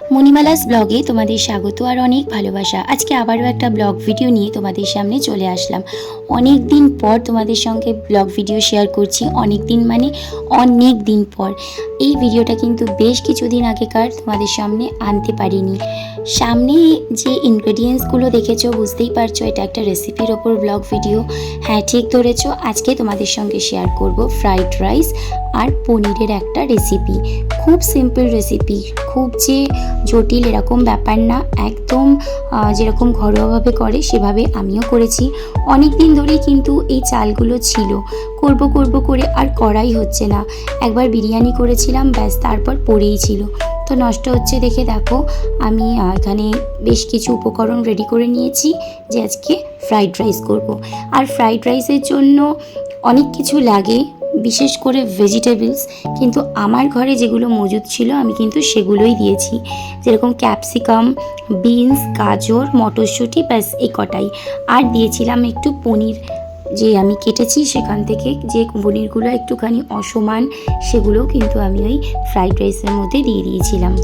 মণিমালাস ব্লগে তোমাদের স্বাগত আর অনেক ভালোবাসা। আজকে আবারও একটা ব্লগ ভিডিও নিয়ে তোমাদের সামনে চলে আসলাম। অনেক দিন পর তোমাদের সঙ্গে ব্লগ ভিডিও শেয়ার করছি অনেক দিন মানে অনেক দিন পর। এই ভিডিওটা কিন্তু বেশ কিছুদিন আগেকার তোমাদের সামনে আনতে পারিনি। সামনে যে ইনগ্রেডিয়েন্টসগুলো দেখেছ, বুঝতেই পারছ এটা একটা রেসিপির ওপর ব্লগ ভিডিও। হ্যাঁ ঠিক ধরেছো। আজকে তোমাদের সঙ্গে শেয়ার করব ফ্রাইড রাইস আর পনিরের একটা রেসিপি খুব সিম্পল রেসিপি খুব যে জটিল এরকম ব্যাপার না, একদম যেরকম ঘরোয়াভাবে করে সেভাবে আমিও করেছি। অনেক দিন ধরেই কিন্তু এই চালগুলো ছিল। করব করব করে আর করাই হচ্ছে না। একবার বিরিয়ানি করেছিলাম, ব্যাস তারপর পড়েই ছিল। তো নষ্ট হচ্ছে দেখে দেখো, আমি এখানে বেশ কিছু উপকরণ রেডি করে নিয়েছি যে আজকে ফ্রাইড রাইস করব। আর ফ্রাইড রাইসের জন্য অনেক কিছু লাগে বিশেষ করে ভেজিটেবলস কিন্তু আমার ঘরে যেগুলো মজুদ ছিল, আমি কিন্তু সেগুলোই দিয়েছি। যেরকম ক্যাপসিকাম বিনস গাজর, মটরশুঁটি, ব্যাস, এই কটাই। আর দিয়েছিলাম একটু পনির, যে আমি কেটেছি সেখান থেকে, যে পনিরগুলো একটুখানি অসমান, সেগুলোও কিন্তু আমি ওই ফ্রাইড রাইসের মধ্যে দিয়ে দিয়েছিলাম।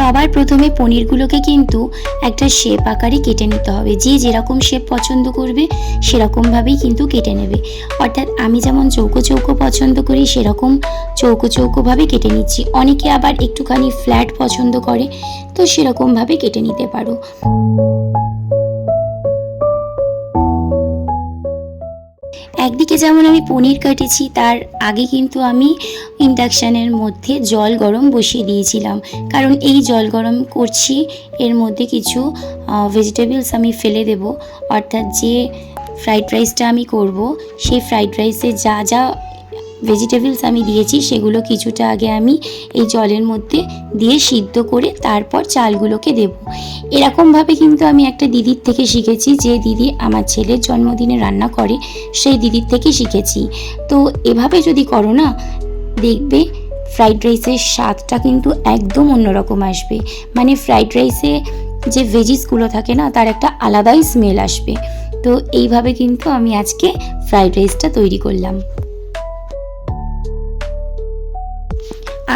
সবার প্রথমে পনিরগুলোকে কিন্তু একটা শেপ আকারে কেটে নিতে হবে। যে যেরকম শেপ পছন্দ করবে, সেরকমভাবেই কিন্তু কেটে নেবে। অর্থাৎ আমি যেমন চৌকো চৌকো পছন্দ করি, সেরকম চৌকো চৌকোভাবে কেটে নিচ্ছি। অনেকে আবার একটুখানি ফ্ল্যাট পছন্দ করে, তো সেরকমভাবে কেটে নিতে পারো। একদিকে যেমন আমি পনির কাটেছি, তার আগে কিন্তু আমি ইন্ডাকশানের মধ্যে জল গরম বসিয়ে দিয়েছিলাম। কারণ এই জল গরম করছি, এর মধ্যে কিছু ভেজিটেবলস আমি ফেলে দেব। অর্থাৎ যে ফ্রাইড রাইসটা আমি করব, সেই ফ্রাইড রাইসে যা যা ভেজিটেবলস আমি দিয়েছি, সেগুলো কিছুটা আগে আমি এই জলের মধ্যে দিয়ে সিদ্ধ করে তারপর চালগুলোকে দেব। এরকমভাবে কিন্তু আমি একটা দিদির থেকে শিখেছি, যে দিদি আমার ছেলের জন্মদিনে রান্না করে, সেই দিদির থেকে শিখেছি। তো এভাবে যদি করো না, দেখবে ফ্রাইড রাইসের স্বাদটা কিন্তু একদম অন্যরকম আসবে। মানে ফ্রাইড রাইসে যে ভেজিসগুলো থাকে না, তার একটা আলাদাই স্মেল আসবে। তো এইভাবে কিন্তু আমি আজকে ফ্রাইড রাইসটা তৈরি করলাম।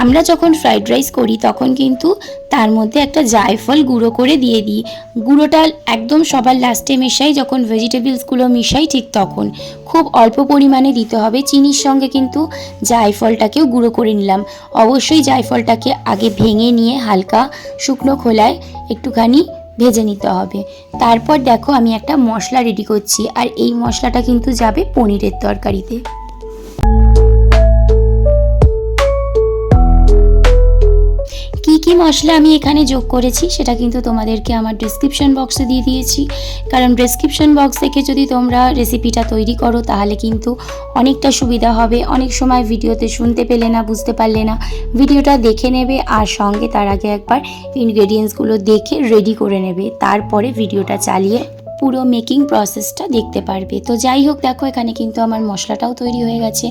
আমরা যখন ফ্রাইড রাইস করি, তখন কিন্তু তার মধ্যে একটা জায়ফল গুঁড়ো করে দিয়ে দিই। গুঁড়োটা একদম সবার লাস্টে মেশাই, যখন ভেজিটেবলসগুলো মিশাই ঠিক তখন। খুব অল্প পরিমাণে দিতে হবে, চিনির সঙ্গে কিন্তু জায়ফলটাকেও গুঁড়ো করে নিলাম। অবশ্যই জায়ফলটাকে আগে ভেঙে নিয়ে হালকা শুকনো খোলায় একটুখানি ভেজে নিতে হবে। তারপর দেখো, আমি একটা মশলা রেডি করছি, আর এই মশলাটা কিন্তু যাবে পনিরের তরকারিতে। কি মশলা আমি এখানে যোগ করেছি সেটা কিন্তু তোমাদেরকে আমার ডিসক্রিপশন বক্সে দিয়ে দিয়েছি। কারণ ডিসক্রিপশন বক্স থেকে যদি তোমরা রেসিপিটা তৈরি করো, তাহলে কিন্তু অনেকটা সুবিধা হবে। অনেক সময় ভিডিওতে শুনতে পেলে না, বুঝতে পারলে না। ভিডিওটা দেখে নেবে আর সঙ্গে তার আগে একবার ইনগ্রেডিয়েন্টসগুলো দেখে রেডি করে নেবে। তারপরে ভিডিওটা চালিয়ে পুরো মেকিং প্রসেসটা দেখতে পারবে। তো যাই হোক, দেখো এখানে কিন্তু আমার মশলাটাও তৈরি হয়ে গেছে।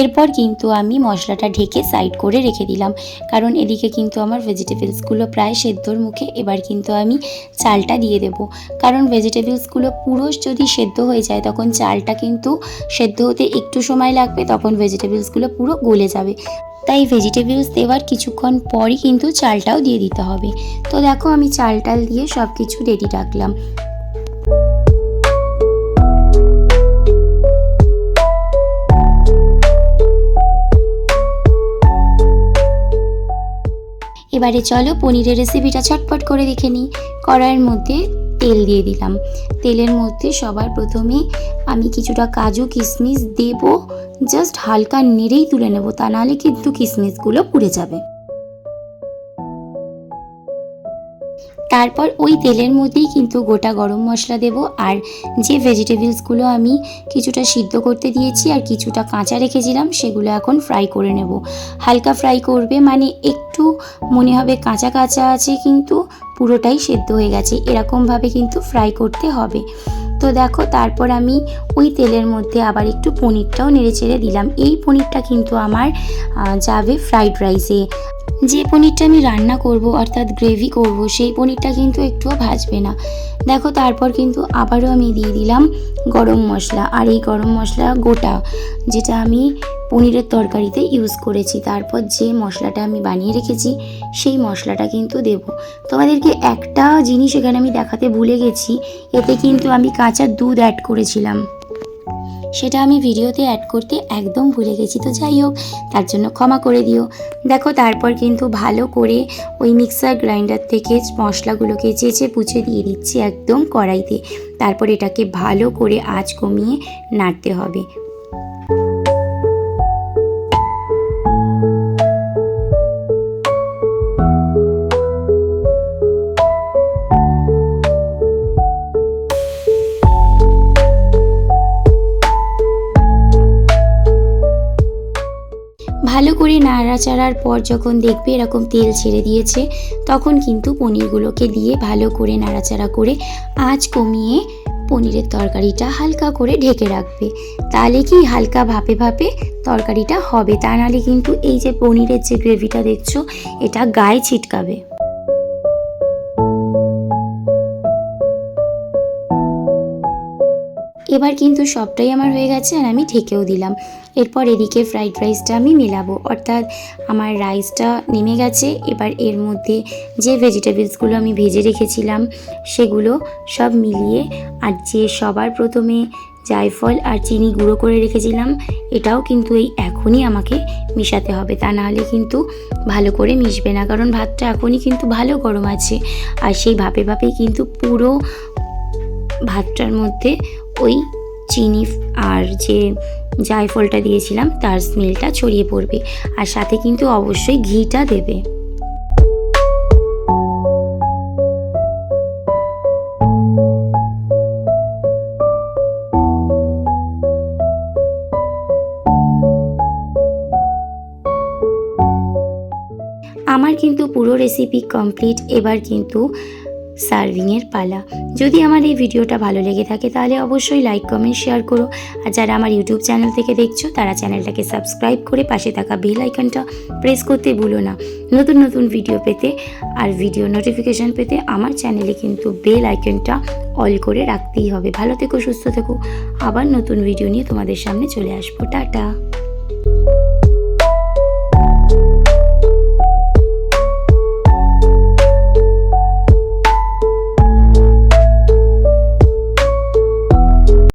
এরপর কিন্তু আমি মশলাটা ঢেকে সাইড করে রেখে দিলাম। কারণ এদিকে কিন্তু আমার ভেজিটেবলসগুলো প্রায় সেদ্ধর মুখে, এবার কিন্তু আমি চালটা দিয়ে দেব। কারণ ভেজিটেবলসগুলো পুরো যদি সেদ্ধ হয়ে যায়, তখন চালটা কিন্তু সেদ্ধ হতে একটু সময় লাগবে, তখন ভেজিটেবলসগুলো পুরো গলে যাবে। তাই ভেজিটেবলস দেওয়ার কিছুক্ষণ পরই কিন্তু চালটাও দিয়ে দিতে হবে। তো দেখো, আমি চাল টাল দিয়ে সব কিছু রেডি রাখলাম। এবারে চলো পনিরের রেসিপিটা ছটপট করে দেখে নিই। কড়াইয়ের মধ্যে তেল দিয়ে দিলাম। তেলের মধ্যে সবার প্রথমে আমি কিছুটা কাজু কিশমিশ দেব। জাস্ট হালকা নেড়েই তুলে নেব, তা নাহলে কিন্তু কিশমিশগুলো পুড়ে যাবে। তারপর ওই তেলের মধ্যেই কিন্তু গোটা গরম মশলা দেব, আর যে ভেজিটেবলসগুলো আমি কিছুটা সিদ্ধ করতে দিয়েছি আর কিছুটা কাঁচা রেখেছিলাম, সেগুলো এখন ফ্রাই করে নেব। হালকা ফ্রাই করবে মানে একটু মনে হবে কাঁচা কাঁচা আছে, কিন্তু পুরোটাই সেদ্ধ হয়ে গেছে। এরকমভাবে কিন্তু ফ্রাই করতে হবে। তো দেখো, তারপর আমি ওই তেলের মধ্যে আবার একটু পনিরটাও নেড়ে চেড়ে দিলাম। এই পনিরটা কিন্তু আমার যাবে ফ্রাইড রাইসে যে পনিরটা আমি রান্না করব, অর্থাৎ গ্রেভি করব, সেই পনিরটা কিন্তু একটুও ভাজবে না। দেখো, তারপর কিন্তু আবারও আমি দিয়ে দিলাম গরম মশলা, আর এই গরম মশলা গোটা, যেটা আমি পনিরের তরকারিতে ইউজ করেছি। তারপর যে মশলাটা আমি বানিয়ে রেখেছি, সেই মশলাটা কিন্তু দেব। তোমাদেরকে একটা জিনিস এখানে আমি দেখাতে ভুলে গেছি, এতে কিন্তু আমি কাঁচা দুধ অ্যাড করেছিলাম। সেটা আমি ভিডিওতে অ্যাড করতে একদম ভুলে গেছি, তো যাই হোক, তার জন্য ক্ষমা করে দিও। দেখো, তারপর কিন্তু ভালো করে ওই মিক্সার গ্রাইন্ডার থেকে মশলাগুলোকে চেঁচে পুচে দিয়ে দিচ্ছি একদম কড়াইতে। তারপর এটাকে ভালো করে আঁচ কমিয়ে নাড়তে হবে। ভালো করে নাড়াচাড়ার পর যখন দেখবে এরকম তেল ছেড়ে দিয়েছে, তখন কিন্তু পনিরগুলোকে দিয়ে ভালো করে নাড়াচাড়া করে আঁচ কমিয়ে পনিরের তরকারিটা হালকা করে ঢেকে রাখবে। তাহলে কি হালকা ভাপে ভাপে তরকারিটা হবে। তা নাহলে কিন্তু এই যে পনিরের যে গ্রেভিটা দেখছ, এটা গায়ে ছিটকাবে। এবার কিন্তু সবটাই আমার হয়ে গেছে আর আমি ঢেকেও দিলাম। এরপর এদিকে ফ্রাইড রাইসটা আমি মেলাবো। অর্থাৎ আমার রাইসটা নেমে গেছে। এবার এর মধ্যে যে ভেজিটেবলসগুলো আমি ভেজে রেখেছিলাম, সেগুলো সব মিলিয়ে আর যে সবার প্রথমে জায়ফল আর চিনি গুঁড়ো করে রেখেছিলাম, এটাও কিন্তু এই এখনই আমাকে মিশাতে হবে। তা নাহলে কিন্তু ভালো করে মিশবে না। কারণ ভাতটা এখনই কিন্তু ভালো গরম আছে। আর সেই ভাপে ভাপেই কিন্তু পুরো ভাতটার মধ্যে ওই চিনি আর যে জায়ফলটা দিয়েছিলাম, তার স্মেলটা ছড়িয়ে পড়বে। আর সাথে কিন্তু অবশ্যই ঘিটা দেবে। আমার কিন্তু পুরো রেসিপি কমপ্লিট এবার কিন্তু সার্ভিংয়ের পালা। যদি আমার এই ভিডিওটা ভালো লেগে থাকে, তাহলে অবশ্যই লাইক কমেন্ট শেয়ার করো। আর যারা আমার ইউটিউব চ্যানেল থেকে দেখছ, তারা চ্যানেলটাকে সাবস্ক্রাইব করে পাশে থাকা বেল আইকনটা প্রেস করতে ভুলো না। নতুন নতুন ভিডিও পেতে আর ভিডিও নোটিফিকেশান পেতে আমার চ্যানেলে কিন্তু বেল আইকনটা অল করে রাখতেই হবে। ভালো থেকো, সুস্থ থেকো। আবার নতুন ভিডিও নিয়ে তোমাদের সামনে চলে আসব। টাটা।